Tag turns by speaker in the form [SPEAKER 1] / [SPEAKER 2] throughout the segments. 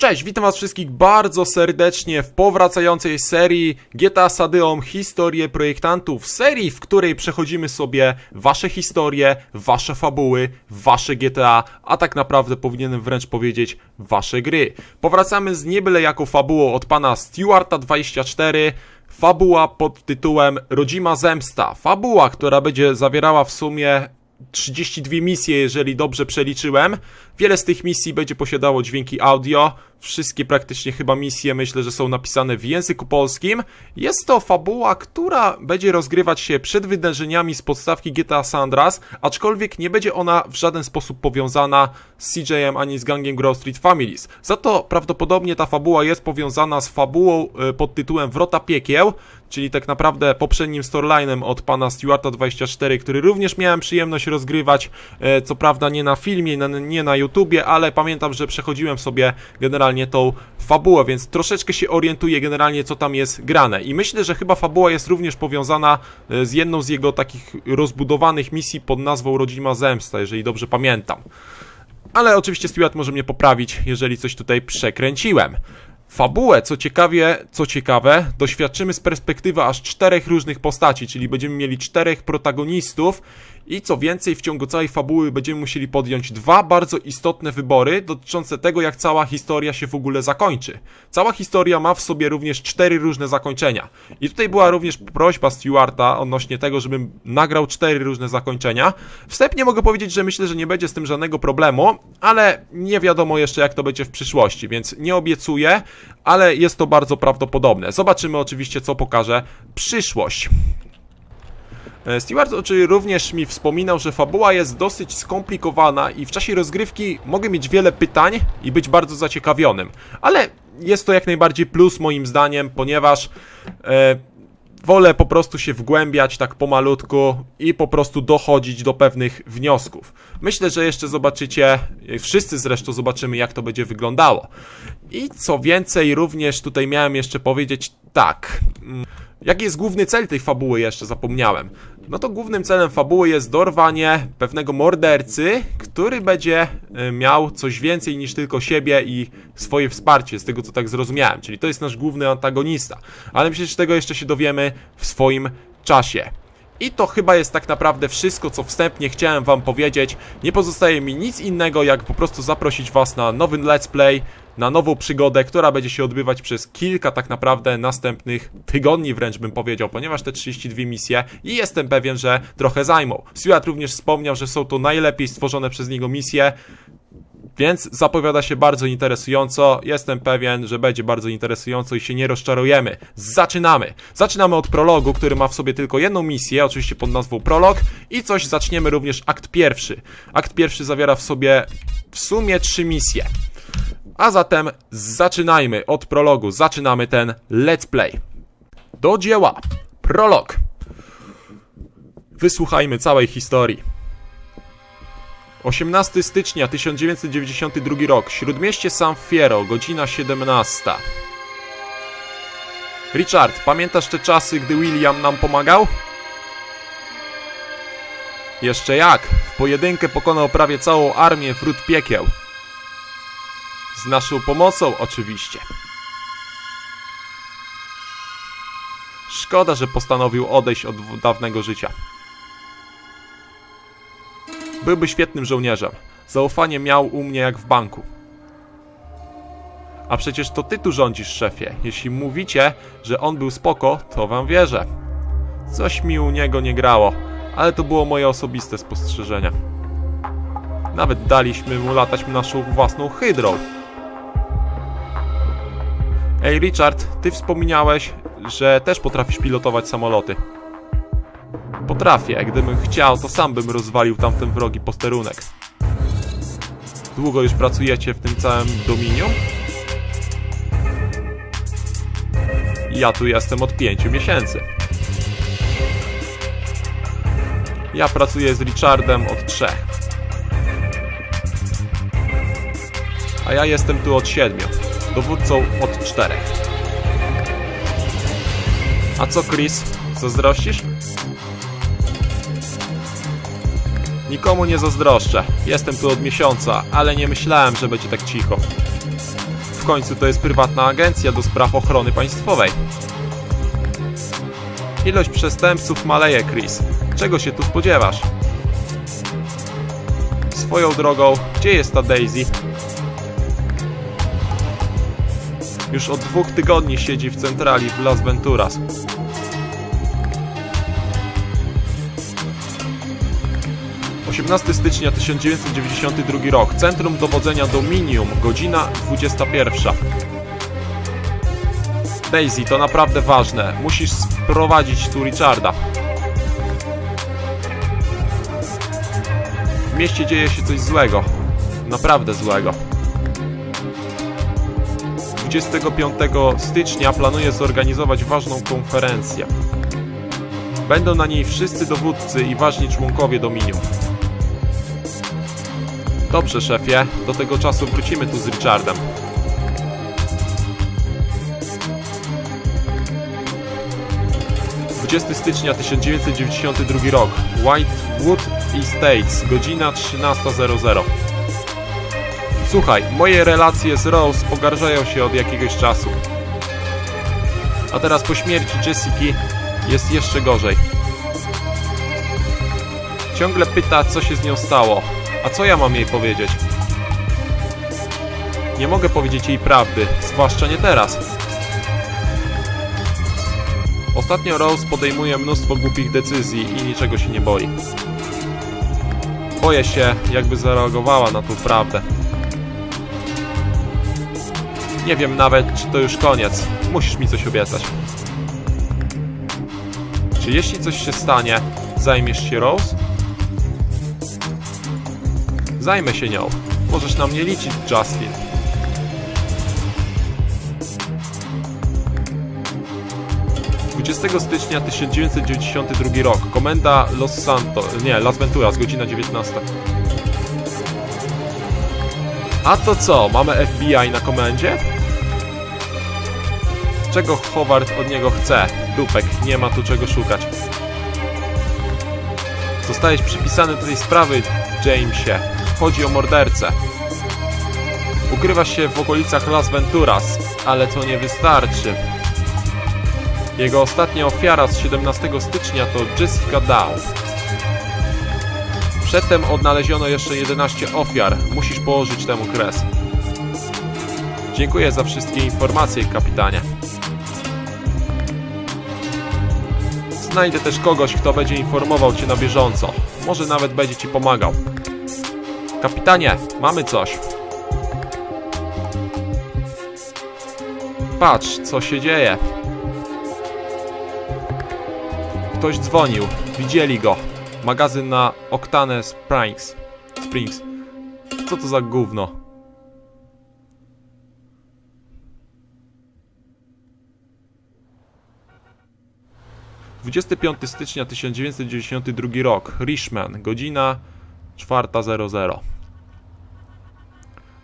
[SPEAKER 1] Cześć, witam was wszystkich bardzo serdecznie w powracającej serii GTA Sadyom Historię Projektantów. Serii, w której przechodzimy sobie wasze historie, wasze fabuły, wasze GTA, a tak naprawdę powinienem wręcz powiedzieć wasze gry. Powracamy z niebyle jako fabułą od pana Stewarta24, Fabuła pod tytułem Rodzima Zemsta. Fabuła, która będzie zawierała w sumie 32 misje, jeżeli dobrze przeliczyłem. Wiele z tych misji będzie posiadało dźwięki audio. Wszystkie praktycznie chyba misje myślę, że są napisane w języku polskim. Jest to fabuła, która będzie rozgrywać się przed wydarzeniami z podstawki GTA San Andreas, aczkolwiek nie będzie ona w żaden sposób powiązana z CJM ani z gangiem Grove Street Families. Za to prawdopodobnie ta fabuła jest powiązana z fabułą e, pod tytułem Wrota Piekieł, czyli tak naprawdę poprzednim storylinem od pana Stewarta24, który również miałem przyjemność rozgrywać, e, co prawda nie na filmie, nie na YouTubie, ale pamiętam, że przechodziłem sobie generalnie tą fabułę, więc troszeczkę się orientuję generalnie, co tam jest grane. I myślę, że chyba fabuła jest również powiązana e, z jedną z jego takich rozbudowanych misji pod nazwą Rodzima Zemsta, jeżeli dobrze pamiętam. Ale oczywiście Stewart może mnie poprawić, jeżeli coś tutaj przekręciłem. Fabułę, co ciekawie, co ciekawe, doświadczymy z perspektywy aż czterech różnych postaci, czyli będziemy mieli czterech protagonistów i co więcej, w ciągu całej fabuły będziemy musieli podjąć dwa bardzo istotne wybory dotyczące tego, jak cała historia się w ogóle zakończy. Cała historia ma w sobie również cztery różne zakończenia. I tutaj była również prośba Stewarta odnośnie tego, żebym nagrał cztery różne zakończenia. Wstępnie mogę powiedzieć, że myślę, że nie będzie z tym żadnego problemu, ale nie wiadomo jeszcze, jak to będzie w przyszłości, więc nie obiecuję, ale jest to bardzo prawdopodobne. Zobaczymy oczywiście, co pokaże przyszłość. E, Stewart oczywiście również mi wspominał, że fabuła jest dosyć skomplikowana i w czasie rozgrywki mogę mieć wiele pytań i być bardzo zaciekawionym. Ale jest to jak najbardziej plus moim zdaniem, ponieważ e, wolę po prostu się wgłębiać tak pomalutku i po prostu dochodzić do pewnych wniosków. Myślę, że jeszcze zobaczycie, e, wszyscy zresztą zobaczymy, jak to będzie wyglądało. I co więcej, również tutaj miałem jeszcze powiedzieć tak. mm, Jaki jest główny cel tej fabuły? Jeszcze zapomniałem. No to głównym celem fabuły jest dorwanie pewnego mordercy, który będzie y, miał coś więcej niż tylko siebie i swoje wsparcie, z tego co tak zrozumiałem. Czyli to jest nasz główny antagonista. Ale myślę, że tego jeszcze się dowiemy w swoim czasie. I to chyba jest tak naprawdę wszystko, co wstępnie chciałem wam powiedzieć. Nie pozostaje mi nic innego, jak po prostu zaprosić was na nowy let's play, na nową przygodę, która będzie się odbywać przez kilka tak naprawdę następnych tygodni wręcz bym powiedział, ponieważ te 32 misje i jestem pewien, że trochę zajmą. Stuart również wspomniał, że są to najlepiej stworzone przez niego misje, więc zapowiada się bardzo interesująco. Jestem pewien, że będzie bardzo interesująco i się nie rozczarujemy. Zaczynamy! Zaczynamy od prologu, który ma w sobie tylko jedną misję, oczywiście pod nazwą prolog i coś zaczniemy również akt pierwszy. Akt pierwszy zawiera w sobie w sumie trzy misje. A zatem zaczynajmy od prologu. Zaczynamy ten let's play. Do dzieła. Prolog. Wysłuchajmy całej historii. 18 stycznia 1992 rok, śródmieście San Fierro, godzina 17. Richard, pamiętasz te czasy, gdy William nam pomagał? Jeszcze jak, w pojedynkę pokonał prawie całą armię wrót piekieł. Z naszą pomocą, oczywiście. Szkoda, że postanowił odejść od dawnego życia. Byłby świetnym żołnierzem. Zaufanie miał u mnie jak w banku. A przecież to ty tu rządzisz, szefie. Jeśli mówicie, że on był spoko, to wam wierzę. Coś mi u niego nie grało, ale to było moje osobiste spostrzeżenie. Nawet daliśmy mu latać naszą własną hydrą. Ej, Richard, ty wspomniałeś, że też potrafisz pilotować samoloty. Potrafię, gdybym chciał, to sam bym rozwalił tamten wrogi posterunek. Długo już pracujecie w tym całym dominium? Ja tu jestem od pięciu miesięcy. Ja pracuję z Richardem od trzech. A ja jestem tu od siedmiu. Dowódcą od czterech. A co, Chris? Zazdrościsz? Nikomu nie zazdroszczę. Jestem tu od miesiąca, ale nie myślałem, że będzie tak cicho. W końcu to jest prywatna agencja do spraw ochrony państwowej. Ilość przestępców maleje, Chris. Czego się tu spodziewasz? Swoją drogą, gdzie jest ta Daisy? Już od dwóch tygodni siedzi w centrali w Las Venturas. Osiemnasty stycznia 1992 rok. Centrum Dowodzenia Dominium, godzina 21. Daisy, to naprawdę ważne. Musisz sprowadzić tu Richarda. W mieście dzieje się coś złego. Naprawdę złego. 25 stycznia planuję zorganizować ważną konferencję. Będą na niej wszyscy dowódcy i ważni członkowie Dominium. Dobrze, szefie. Do tego czasu wrócimy tu z Richardem. ...20 stycznia 1992 rok. Whitewood Estates, godzina 13.00. Słuchaj, moje relacje z Rose pogarszają się od jakiegoś czasu. A teraz po śmierci Jessiki jest jeszcze gorzej. Ciągle pyta, co się z nią stało. A co ja mam jej powiedzieć? Nie mogę powiedzieć jej prawdy, zwłaszcza nie teraz. Ostatnio Rose podejmuje mnóstwo głupich decyzji i niczego się nie boi. Boję się, jakby zareagowała na tą prawdę. Nie wiem nawet, czy to już koniec. Musisz mi coś obiecać. Czy jeśli coś się stanie, zajmiesz się Rose? Zajmę się nią. Możesz na mnie liczyć, Justin. ...20 stycznia 1992 rok. Komenda Los Santos... Nie, Las Venturas, godzina 19. A to co? Mamy FBI na komendzie? Czego Howard od niego chce? Dupek, nie ma tu czego szukać. Zostałeś przypisany do tej sprawy, Jamesie. Chodzi o mordercę. Ukrywasz się w okolicach Las Venturas, ale to nie wystarczy. Jego ostatnia ofiara z 17 stycznia to Jessica Dow. Przedtem odnaleziono jeszcze 11 ofiar. Musisz położyć temu kres. Dziękuję za wszystkie informacje, kapitanie. Znajdę też kogoś, kto będzie informował cię na bieżąco. Może nawet będzie ci pomagał. Kapitanie, mamy coś. Patrz, co się dzieje. Ktoś dzwonił. Widzieli go. Magazyn na Octane Springs. Springs. Co to za gówno? Dwudziesty piąty stycznia 1992 rok. Richmond. Godzina 4.00.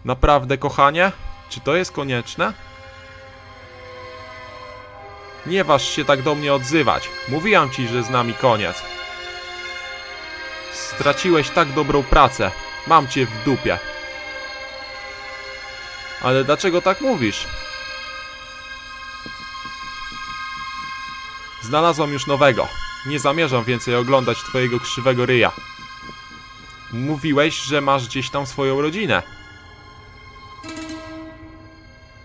[SPEAKER 1] Naprawdę, kochanie? Czy to jest konieczne? Nie waż się tak do mnie odzywać. Mówiłam ci, że z nami koniec. Straciłeś tak dobrą pracę. Mam cię w dupie. Ale dlaczego tak mówisz? Znalazłam już nowego. Nie zamierzam więcej oglądać twojego krzywego ryja. Mówiłeś, że masz gdzieś tam swoją rodzinę.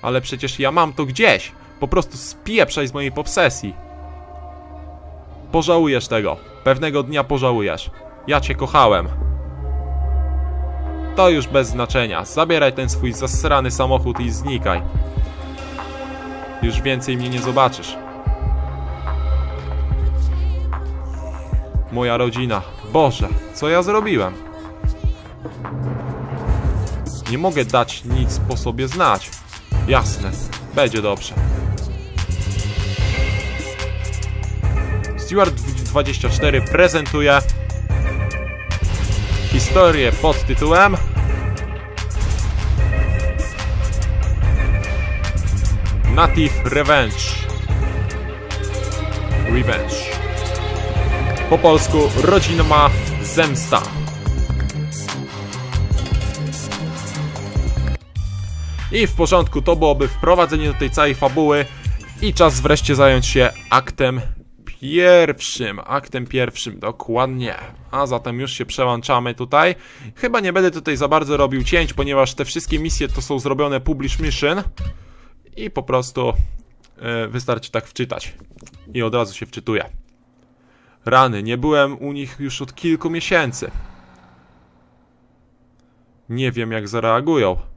[SPEAKER 1] Ale przecież ja mam to gdzieś. Po prostu spieprzaj z mojej obsesji. Pożałujesz tego. Pewnego dnia pożałujesz. Ja cię kochałem. To już bez znaczenia. Zabieraj ten swój zasrany samochód i znikaj. Już więcej mnie nie zobaczysz. Moja rodzina. Boże, co ja zrobiłem? Nie mogę dać nic po sobie znać. Jasne, będzie dobrze. Stewart 24 prezentuje historię pod tytułem Native Revenge. Revenge. Po polsku Rodzinna Zemsta. I w porządku, to byłoby wprowadzenie do tej całej fabuły i czas wreszcie zająć się aktem pierwszym. Aktem pierwszym, dokładnie. A zatem już się przełączamy tutaj. Chyba nie będę tutaj za bardzo robił cięć, ponieważ te wszystkie misje to są zrobione publish mission i po prostu e, wystarczy tak wczytać. I od razu się wczytuje. Rany, nie byłem u nich już od kilku miesięcy. Nie wiem, jak zareagują.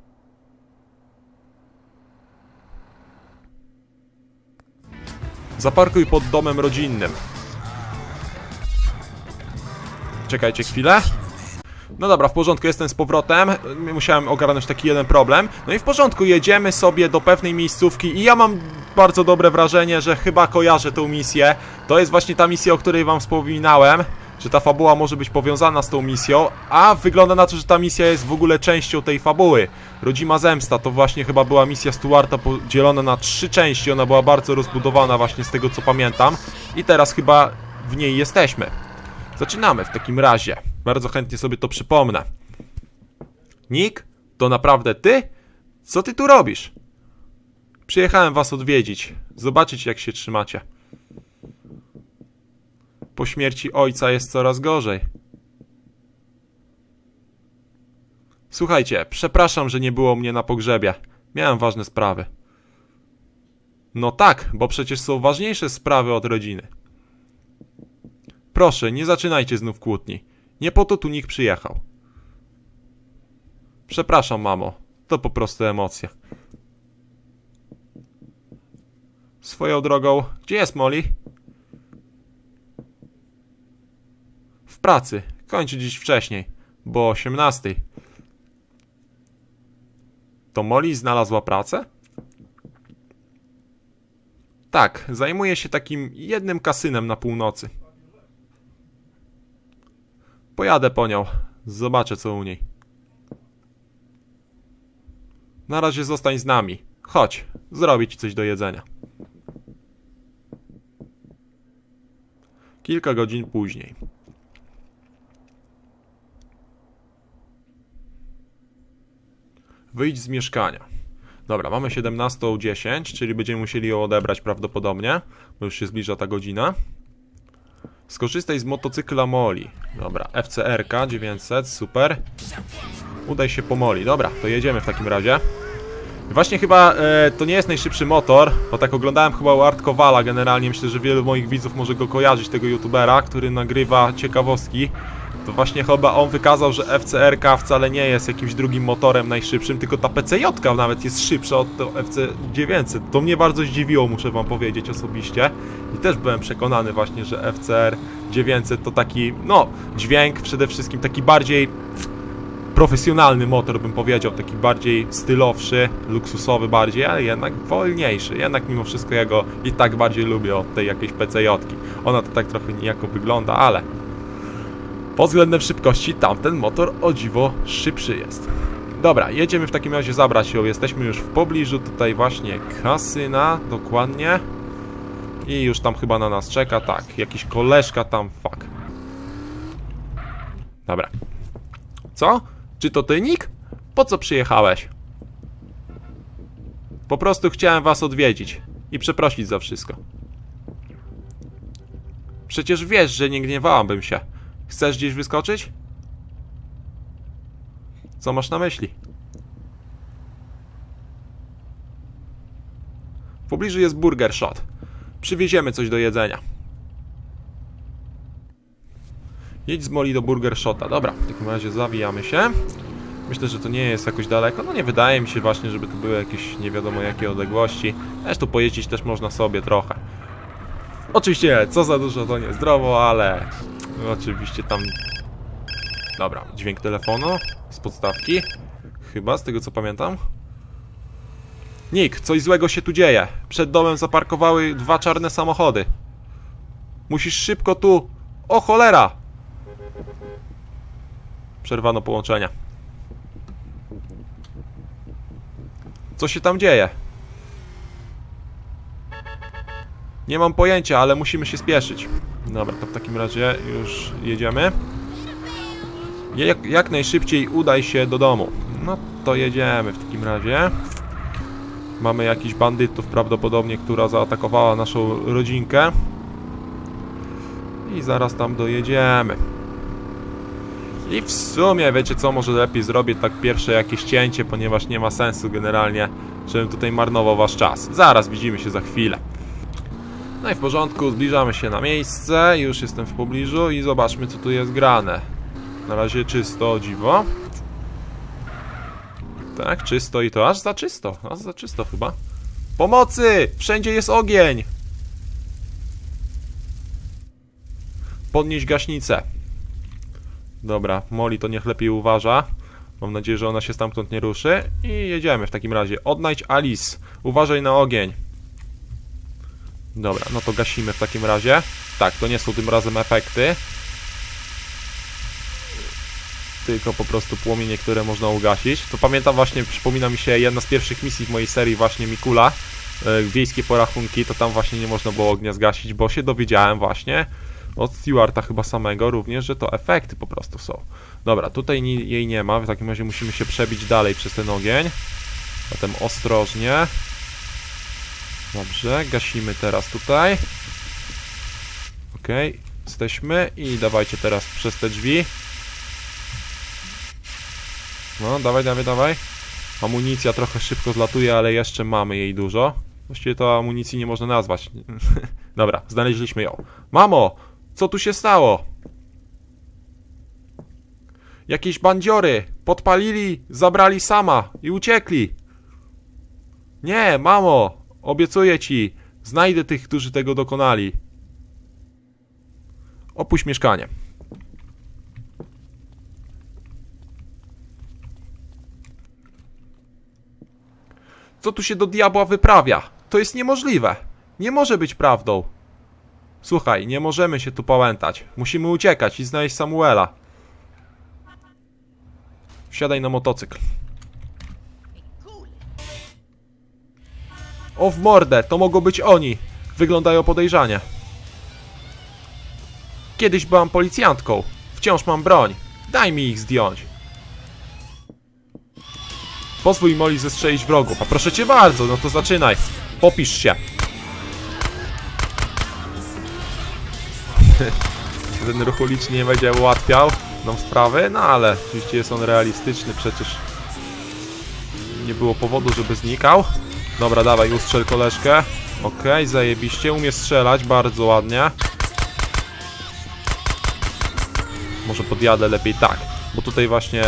[SPEAKER 1] Zaparkuj pod domem rodzinnym. Czekajcie chwilę. No dobra, w porządku, jestem z powrotem. Musiałem ogarnąć taki jeden problem. No i w porządku, jedziemy sobie do pewnej miejscówki i ja mam bardzo dobre wrażenie, że chyba kojarzę tą misję. To jest właśnie ta misja, o której wam wspominałem, że ta fabuła może być powiązana z tą misją, a wygląda na to, że ta misja jest w ogóle częścią tej fabuły. Rodzima Zemsta to właśnie chyba była misja Stuarta podzielona na trzy części, ona była bardzo rozbudowana właśnie z tego co pamiętam i teraz chyba w niej jesteśmy. Zaczynamy w takim razie. Bardzo chętnie sobie to przypomnę. Nick, to naprawdę ty? Co ty tu robisz? Przyjechałem was odwiedzić, zobaczyć jak się trzymacie. Po śmierci ojca jest coraz gorzej. Słuchajcie, przepraszam, że nie było mnie na pogrzebie. Miałem ważne sprawy. No tak, bo przecież są ważniejsze sprawy od rodziny. Proszę, nie zaczynajcie znów kłótni. Nie po to tu nikt przyjechał. Przepraszam, mamo. To po prostu emocje. Swoją drogą, gdzie jest Molly? Pracy. Kończy dziś wcześniej, bo o 18. To Molly znalazła pracę? Tak, zajmuje się takim jednym kasynem na północy. Pojadę po nią. Zobaczę co u niej. Na razie zostań z nami. Chodź, zrobię ci coś do jedzenia. Kilka godzin później. Wyjdź z mieszkania. Dobra, mamy 17.10, czyli będziemy musieli ją odebrać prawdopodobnie, bo już się zbliża ta godzina. Skorzystaj z motocykla Moli. Dobra, FCRK 900, super. Udaj się po Moli. Dobra, to jedziemy w takim razie. Właśnie chyba e, to nie jest najszybszy motor, bo tak oglądałem chyba u Art Kowala generalnie. Myślę, że wielu moich widzów może go kojarzyć, tego youtubera, który nagrywa ciekawostki. To właśnie chyba on wykazał, że FCRK wcale nie jest jakimś drugim motorem najszybszym, tylko ta PCJ nawet jest szybsza od tego FC900. To mnie bardzo zdziwiło, muszę wam powiedzieć osobiście. I też byłem przekonany właśnie, że FCR 900 to taki, no, dźwięk przede wszystkim taki bardziej profesjonalny motor, bym powiedział, taki bardziej stylowszy, luksusowy bardziej, ale jednak wolniejszy. Jednak mimo wszystko ja go i tak bardziej lubię od tej jakiejś PCJ-ki. Ona to tak trochę niejako wygląda, ale pod względem szybkości tamten motor o dziwo szybszy jest. Dobra, jedziemy w takim razie zabrać ją. Jesteśmy już w pobliżu tutaj właśnie kasyna, dokładnie. I już tam chyba na nas czeka, tak, jakiś koleżka tam, fuck. Dobra. Co? Czy to ty, Nick? Po co przyjechałeś? Po prostu chciałem was odwiedzić i przeprosić za wszystko. Przecież wiesz, że nie gniewałabym się. Chcesz gdzieś wyskoczyć? Co masz na myśli? W pobliżu jest Burger Shot. Przywieziemy coś do jedzenia. Jedź z Moli do Burger Shota. Dobra, w takim razie zawijamy się. Myślę, że to nie jest jakoś daleko. No nie wydaje mi się właśnie, żeby to były jakieś nie wiadomo jakie odległości. Tu pojeździć też można sobie trochę. Oczywiście, co za dużo to niezdrowo, ale oczywiście tam... Dobra, dźwięk telefonu z podstawki. Chyba, z tego co pamiętam. Nick, coś złego się tu dzieje. Przed domem zaparkowały dwa czarne samochody. Musisz szybko tu... O cholera! Przerwano połączenia. Co się tam dzieje? Nie mam pojęcia, ale musimy się spieszyć. Dobra, to w takim razie już jedziemy. Jak, jak najszybciej udaj się do domu. No to jedziemy w takim razie. Mamy jakichś bandytów prawdopodobnie, która zaatakowała naszą rodzinkę. I zaraz tam dojedziemy. I w sumie, wiecie co, może lepiej zrobię tak pierwsze jakieś cięcie, ponieważ nie ma sensu generalnie, żebym tutaj marnował wasz czas. Zaraz widzimy się za chwilę. No i w porządku, zbliżamy się na miejsce, już jestem w pobliżu i zobaczmy co tu jest grane. Na razie czysto, dziwo. Tak, czysto i to aż za czysto, aż za czysto chyba. Pomocy! Wszędzie jest ogień! Podnieść gaśnicę. Dobra, Molly to niech lepiej uważa. Mam nadzieję, że ona się stamtąd nie ruszy. I jedziemy w takim razie. Odnajdź Alice. Uważaj na ogień. Dobra, no to gasimy w takim razie. Tak, to nie są tym razem efekty. Tylko po prostu płomienie, które można ugasić. To pamiętam właśnie, przypomina mi się jedna z pierwszych misji w mojej serii właśnie Mikula. e, Wiejskie porachunki, to tam właśnie nie można było ognia zgasić, bo się dowiedziałem właśnie od Stewarta chyba samego również, że to efekty po prostu są. Dobra, tutaj jej nie ma, w takim razie musimy się przebić dalej przez ten ogień. Zatem ostrożnie. Dobrze, gasimy teraz tutaj. Okej, jesteśmy i dawajcie teraz przez te drzwi. No, dawaj, dawaj, dawaj. Amunicja trochę szybko zlatuje, ale jeszcze mamy jej dużo. Właściwie to amunicji nie można nazwać. Dobra, znaleźliśmy ją. Mamo, co tu się stało? Jakieś bandziory podpalili, zabrali sama i uciekli. Nie, mamo, obiecuję ci, znajdę tych, którzy tego dokonali. Opuść mieszkanie. Co tu się do diabła wyprawia? To jest niemożliwe. Nie może być prawdą. Słuchaj, nie możemy się tu pałętać. Musimy uciekać i znaleźć Samuela. Wsiadaj na motocykl. O w mordę, to mogą być oni. Wyglądają podejrzanie. Kiedyś byłam policjantką. Wciąż mam broń. Daj mi ich zdjąć. Pozwól Molly zestrzelić wrogów. A proszę cię bardzo, no to zaczynaj. Popisz się. Ten ruch uliczny nie będzie ułatwiał nam sprawy, no ale oczywiście jest on realistyczny, przecież nie było powodu, żeby znikał. Dobra, dawaj, ustrzel koleżkę. Okej, zajebiście, umie strzelać, bardzo ładnie. Może podjadę lepiej tak, bo tutaj właśnie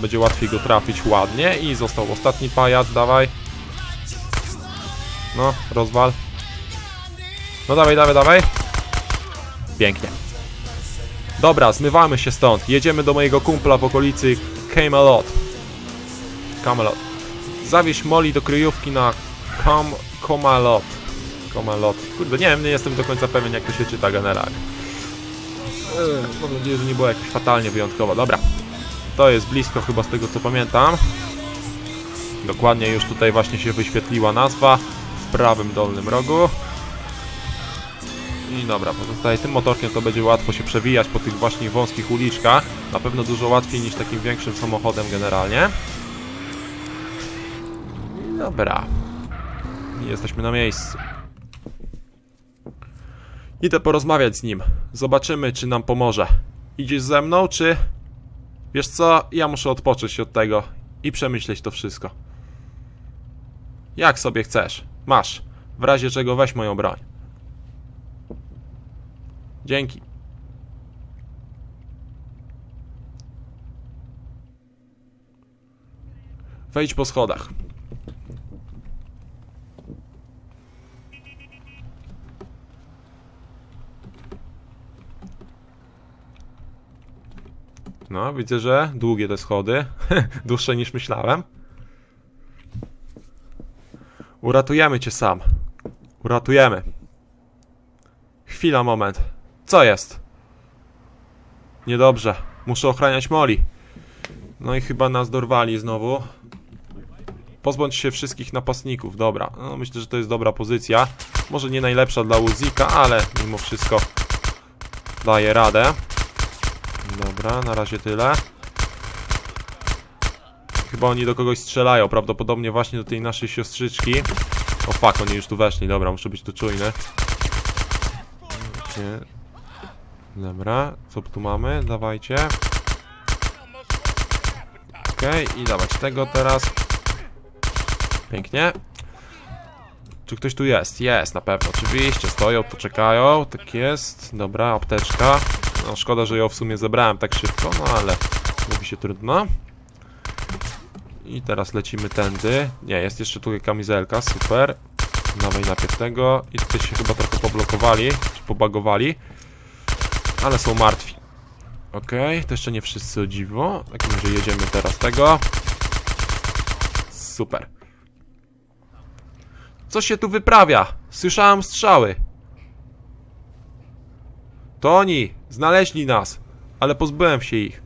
[SPEAKER 1] będzie łatwiej go trafić ładnie i został ostatni pajac, dawaj. No, rozwal. No dawaj, dawaj, dawaj. Pięknie. Dobra, zmywamy się stąd. Jedziemy do mojego kumpla w okolicy Camelot. Camelot. Zawieź Molly do kryjówki na Cam... Comalot. Comalot. Kurde, nie wiem, nie jestem do końca pewien jak to się czyta generalnie. Eee, Mam nadzieję, że nie było jakoś fatalnie wyjątkowo. Dobra. To jest blisko chyba z tego co pamiętam. Dokładnie już tutaj właśnie się wyświetliła nazwa w prawym dolnym rogu. I dobra, pozostaje tym motorkiem to będzie łatwo się przewijać po tych właśnie wąskich uliczkach. Na pewno dużo łatwiej niż takim większym samochodem generalnie. Dobra. I jesteśmy na miejscu. Idę porozmawiać z nim. Zobaczymy, czy nam pomoże. Idziesz ze mną, czy... Wiesz co, ja muszę odpocząć od tego i przemyśleć to wszystko. Jak sobie chcesz. Masz. W razie czego weź moją broń. Dzięki. Wejdź po schodach. No, widzę, że długie te schody. Dłuższe niż myślałem. Uratujemy cię sam. Uratujemy. Chwila, moment. Co jest? Niedobrze. Muszę ochraniać Molly. No i chyba nas dorwali znowu. Pozbądź się wszystkich napastników. Dobra. No, myślę, że to jest dobra pozycja. Może nie najlepsza dla Uzika, ale mimo wszystko daje radę. Dobra, na razie tyle. chyba oni do kogoś strzelają, prawdopodobnie właśnie do tej naszej siostrzyczki. O fuck, oni już tu weszli, dobra, muszę być tu czujny. Nie. Dobra, co tu mamy? Dawajcie. Okej, i dawać tego teraz. Pięknie. Czy ktoś tu jest? Jest, na pewno. Oczywiście, stoją, tu czekają. Tak jest. Dobra, apteczka. No, szkoda, że ją w sumie zebrałem tak szybko, no ale mówi się trudno. I teraz lecimy tędy. Nie, jest jeszcze tutaj kamizelka, super. Dawaj najpierw tego. I tutaj się chyba trochę poblokowali, czy pobagowali. Ale są martwi. Okej, to jeszcze nie wszyscy o dziwo. W takim jedziemy teraz tego. Super. Co się tu wyprawia? Słyszałem strzały. To oni! Znaleźli nas, ale pozbyłem się ich.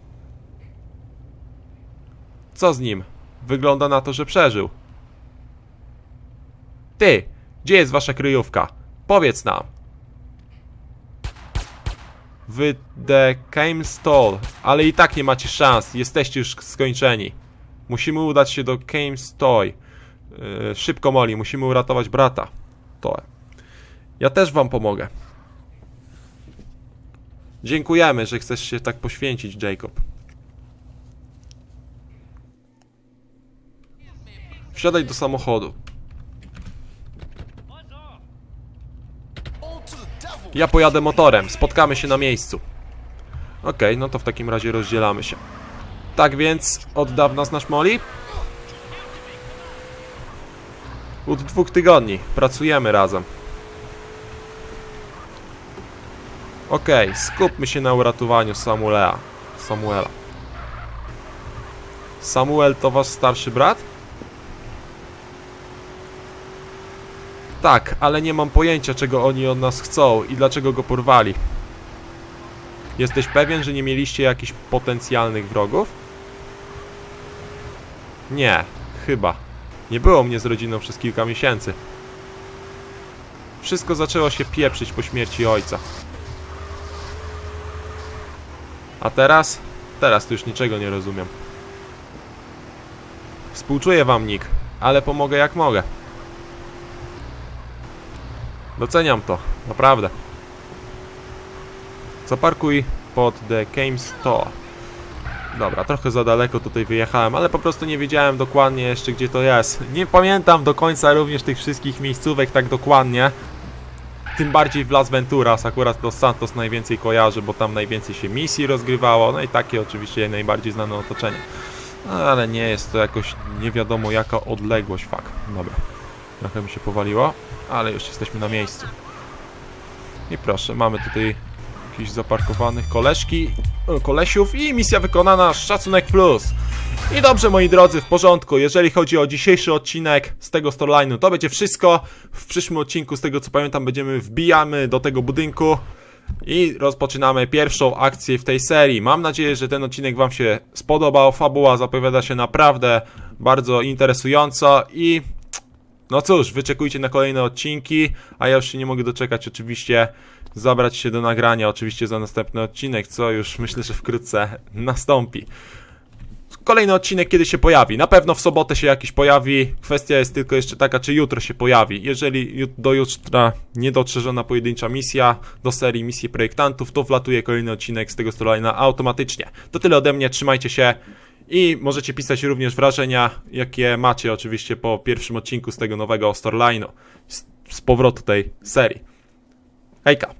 [SPEAKER 1] Co z nim? Wygląda na to, że przeżył. Ty! Gdzie jest wasza kryjówka? Powiedz nam. Wy The Came Stall, ale i tak nie macie szans, jesteście już skończeni. Musimy udać się do Came Stoy. Szybko, Molly, musimy uratować brata. To. Ja też wam pomogę. Dziękujemy, że chcesz się tak poświęcić, Jacob. Wsiadaj do samochodu. Ja pojadę motorem, spotkamy się na miejscu. Okej, no to w takim razie rozdzielamy się. Tak więc, od dawna znasz Molly? Od dwóch tygodni. Pracujemy razem. Okej, skupmy się na uratowaniu Samuela. Samuela. Samuel to wasz starszy brat? Tak, ale nie mam pojęcia, czego oni od nas chcą i dlaczego go porwali. Jesteś pewien, że nie mieliście jakichś potencjalnych wrogów? Nie, chyba. Nie było mnie z rodziną przez kilka miesięcy. Wszystko zaczęło się pieprzyć po śmierci ojca. A teraz? Teraz to już niczego nie rozumiem. Współczuję wam, Nick, ale pomogę jak mogę. Doceniam to, naprawdę. Zaparkuj pod The Game Store. Dobra, trochę za daleko tutaj wyjechałem, ale po prostu nie wiedziałem dokładnie jeszcze gdzie to jest. Nie pamiętam do końca również tych wszystkich miejscówek tak dokładnie. Tym bardziej w Las Venturas, akurat Los Santos najwięcej kojarzy, bo tam najwięcej się misji rozgrywało, no i takie oczywiście najbardziej znane otoczenie. No, ale nie jest to jakoś nie wiadomo jaka odległość, fakt. Dobra, trochę mi się powaliło, ale już jesteśmy na miejscu. I proszę, mamy tutaj jakichś zaparkowanych koleżki, e, kolesiów i misja wykonana, szacunek plus. I dobrze moi drodzy, w porządku, jeżeli chodzi o dzisiejszy odcinek z tego storyline'u, to będzie wszystko. W przyszłym odcinku, z tego co pamiętam, będziemy wbijamy do tego budynku i rozpoczynamy pierwszą akcję w tej serii. Mam nadzieję, że ten odcinek wam się spodobał, fabuła zapowiada się naprawdę bardzo interesująco i no cóż, wyczekujcie na kolejne odcinki, a ja już się nie mogę doczekać oczywiście zabrać się do nagrania oczywiście za następny odcinek, co już myślę, że wkrótce nastąpi. Kolejny odcinek kiedy się pojawi? Na pewno w sobotę się jakiś pojawi. Kwestia jest tylko jeszcze taka, czy jutro się pojawi. Jeżeli do jutra nie dotrze żadna pojedyncza misja do serii misji projektantów, to wlatuje kolejny odcinek z tego storyline'a automatycznie. To tyle ode mnie, trzymajcie się. I możecie pisać również wrażenia, jakie macie oczywiście po pierwszym odcinku z tego nowego storyline'u, z, z powrotu tej serii. はいか。